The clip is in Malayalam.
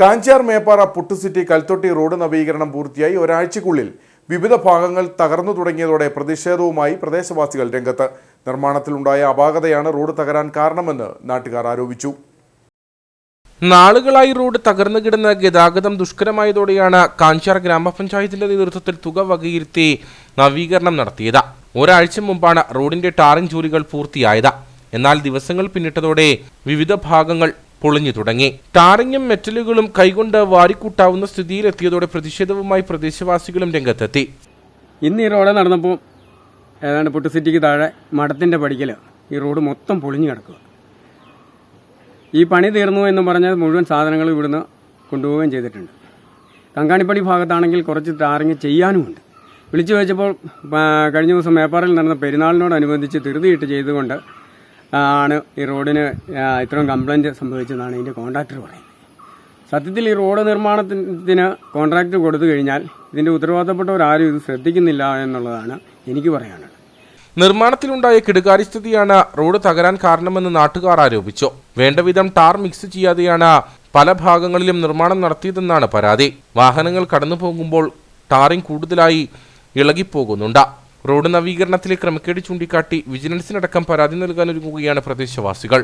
കാഞ്ചാർ മേപ്പാറ പുട്ടുസിറ്റി കൽത്തൊട്ടി റോഡ് നവീകരണം പൂർത്തിയായി. ഒരാഴ്ചക്കുള്ളിൽ വിവിധ ഭാഗങ്ങൾ തകർന്നു തുടങ്ങിയതോടെ പ്രതിഷേധവുമായി പ്രദേശവാസികൾ രംഗത്ത്. നിർമ്മാണത്തിലുണ്ടായ അപാകതയാണ് റോഡ് തകരാൻ കാരണമെന്ന് നാട്ടുകാർ ആരോപിച്ചു. നാളുകളായി റോഡ് തകർന്നു കിടന്ന ഗതാഗതം ദുഷ്കരമായതോടെയാണ് കാഞ്ചാർ ഗ്രാമപഞ്ചായത്തിന്റെ നേതൃത്വത്തിൽ തുക വകയിരുത്തി നവീകരണം നടത്തിയത്. ഒരാഴ്ച മുമ്പാണ് റോഡിന്റെ ടാറിംഗ് ജോലികൾ പൂർത്തിയായത്. എന്നാൽ ദിവസങ്ങൾ പിന്നിട്ടതോടെ വിവിധ ഭാഗങ്ങൾ പൊളിഞ്ഞു തുടങ്ങി. ടാറിങ്ങും മെറ്റലുകളും കൈകൊണ്ട് വാരിക്കൂട്ടാവുന്ന സ്ഥിതിയിലെത്തിയതോടെ പ്രതിഷേധവുമായി പ്രദേശവാസികളും രംഗത്തെത്തി. ഇന്ന് ഈ റോഡ് നടന്നപ്പോൾ ഏതാണ്ട് പുട്ട് സിറ്റിക്ക് താഴെ മഠത്തിന്റെ പടിക്കൽ ഈ റോഡ് മൊത്തം പൊളിഞ്ഞു കിടക്കുക. ഈ പണി തീർന്നു എന്ന് പറഞ്ഞാൽ മുഴുവൻ സാധനങ്ങൾ ഇവിടുന്ന് കൊണ്ടുപോവുകയും ചെയ്തിട്ടുണ്ട്. കങ്കാണിപ്പടി ഭാഗത്താണെങ്കിൽ കുറച്ച് ടാറിങ് ചെയ്യാനുമുണ്ട്. വിളിച്ചു വെച്ചപ്പോൾ കഴിഞ്ഞ ദിവസം മേപ്പാറിൽ നടന്ന പെരുന്നാളിനോടനുബന്ധിച്ച് ധൃതിയിട്ട് ചെയ്തുകൊണ്ട് ആണ് ഈ റോഡിന് ഇത്രയും കംപ്ലൈന്റ് സംഭവിച്ചതെന്നാണ് ഇതിന്റെ കോൺട്രാക്ടർ പറയുന്നത്. സത്യത്തിൽ ഈ റോഡ് നിർമ്മാണത്തിന് കോൺട്രാക്ട് കൊടുത്തു കഴിഞ്ഞാൽ ഇതിന്റെ ഉത്തരവാദിത്തപ്പെട്ടവരാരും ഇത് ശ്രദ്ധിക്കുന്നില്ല എന്നുള്ളതാണ് എനിക്ക് പറയാനുള്ളത്. നിർമ്മാണത്തിലുണ്ടായ കിടുകാര്യസ്ഥിതിയാണ് റോഡ് തകരാൻ കാരണമെന്ന് നാട്ടുകാർ ആരോപിച്ചു. വേണ്ടവിധം ടാർ മിക്സ് ചെയ്യാതെയാണ് പല ഭാഗങ്ങളിലും നിർമ്മാണം നടത്തിയതെന്നാണ് പരാതി. വാഹനങ്ങൾ കടന്നു പോകുമ്പോൾ ടാറിംഗ് കൂടുതലായി ഇളകിപ്പോകുന്നുണ്ട്. റോഡ് നവീകരണത്തിലെ ക്രമക്കേട് ചൂണ്ടിക്കാട്ടി വിജിലൻസിനടക്കം പരാതി നൽകാനൊരുങ്ങുകയാണ് പ്രദേശവാസികൾ